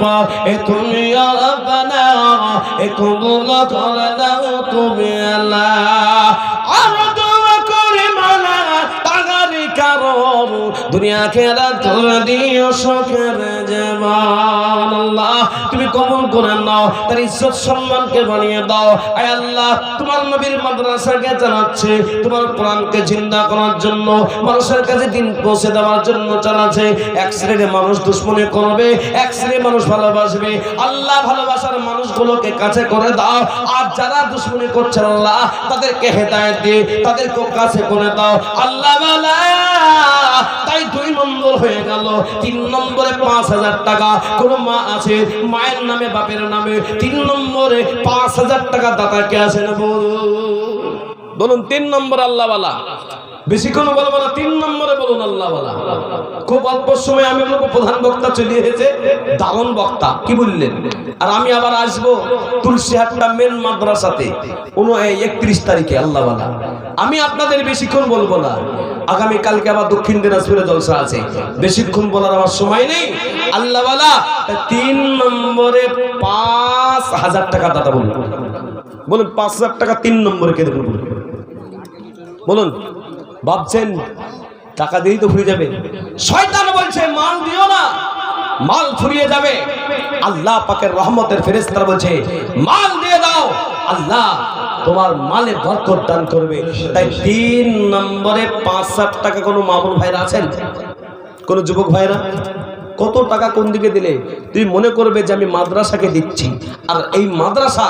পর এ তুমি রব্বানা এ কবুল করে দাও তুমি আল্লাহ। দুনিয়া জিন্দা করার জন্য, মানুষের কাছে দিন পৌঁছে দেওয়ার জন্য চালাচ্ছে। এক শ্রেণির মানুষ দুশ্মনী করবে, এক শ্রেণির মানুষ ভালোবাসবে। আল্লাহ, ভালোবাসার মানুষগুলোকে কাছে করে দাও। আর যারা দুশ্মনী করছে, আল্লাহ, তাদেরকে হেদায়ত দিয়ে, তাদেরকে কাছে করে দাও। আল্লাহ বালা তাই দুই নম্বর হয়ে গেল তিন নম্বরে পাঁচ হাজার টাকা। কোনো মা আছে, মায়ের নামে, বাপের নামে, তিন নম্বরে পাঁচ হাজার টাকা দাতাকে আছে না বলুন, তিন নম্বর আল্লাহওয়ালা। বেশিক্ষণ বলব না তিন নম্বরে বলুন আল্লাহওয়ালা। খুব অল্প সময় আমি বলব, প্রধান বক্তা চলে এসেছে, দারুণ বক্তা, কি বললেন? আর আমি আবার আসব তুলসিহাটটা মেন মাদ্রাসাতে উন একত্রিশ তারিখে, আল্লাহওয়ালা। আমি আপনাদের বেশিক্ষণ বলব না। আগামী কালকে আবার দক্ষিণ দিনাজপুরে জলসা আছে। বেশিক্ষণ বলার আমার সময় নেই। আল্লাহওয়ালা, তিন নম্বরে পাঁচ হাজার টাকা দাদা বলুন। বলুন, পাঁচ হাজার টাকা তিন নম্বরে কে দেবেন বলুন। ভাবছেন, টাকা দিয়েই তো ফুরিয়ে যাবে। শয়তান বলছে, মাল দিও না, মাল ফুরিয়ে যাবে। আল্লাহ পাকের রহমতের ফেরেস্তারা বলছে, মাল দিয়ে দাও। আল্লাহ তোমার মালে বরকত দান করবে। তাই তিন নম্বরে পাঁচ ষাট টাকা কোনো মামুন ভাইরা আছেন? কোনো যুবক ভাইরা? কত টাকা কোন দিকে দিলে? তুমি মনে করবে যে আমি মাদ্রাসাকে দিচ্ছি। আর এই মাদ্রাসা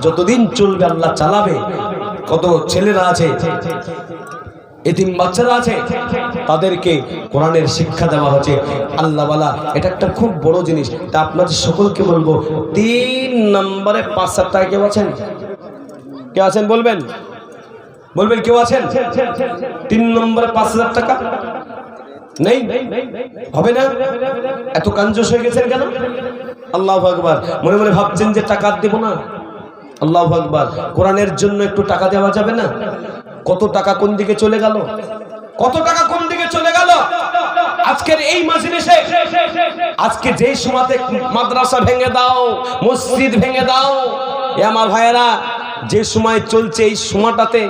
যতদিন চলবে, আল্লাহ চালাবে। কত ছেলেরা আছে? এতিম বাচ্চারা আছে, তাদেরকে কোরআনের শিক্ষা দেওয়া হচ্ছে। আল্লাহওয়ালা এটা একটা খুব বড় জিনিস। তা আপনাদের সকলকে বলব, তিন নম্বরে পাঁচ সাত টাকা কেউ আছেন? কেউ আছেন বলবেন? বলবেন কেউ আছেন? তিন নম্বরে পাঁচ হাজার টাকা? নেই? হবে না? এত কাঞ্জস হয়ে গেছেন কেন? আল্লাহ আকবার। মনে মনে ভাবছেন যে টাকা দেব না। আল্লাহ আকবার। কোরআনের জন্য একটু টাকা দেওয়া যাবে না? কত টাকা কোন দিকে চলে গেল? কত টাকা কোন দিকে চলে গেল? আজকের এই মাসিনে আজকে যে সময়তে মাদ্রাসা ভেঙে দাও, মসজিদ ভেঙে দাও, এ আমার ভাইয়েরা, যে সময় চলছে এই সময়টাতে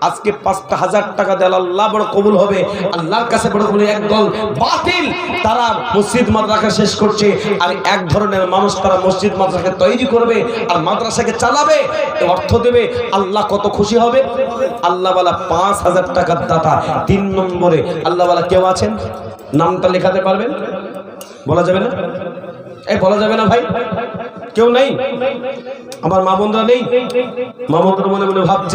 আজকে পাঁচটা হাজার টাকা দেয় আল্লাহ বড় কবুল হবে। আল্লাহর কাছে বড় কবুল একদল বাতিল। তারা মসজিদ মাদ্রাসা শেষ করছে আর এক ধরনের মানুষ তারা মসজিদ মাদ্রাসাকে তৈরি করবে আর মাদ্রাসাকে চালাবে। অর্থ দেবে আল্লাহ কত খুশি হবে? আল্লাহওয়ালা পাঁচ হাজার টাকার দাতা তিন নম্বরে আল্লাহওয়ালা কেউ আছেন? নামটা লেখাতে পারবেন? বলা যাবে না? এই বলা যাবে না ভাই। কেউ নেই? আমার মা বোনরা নেই? মা বোনরা মনে মনে ভাবছে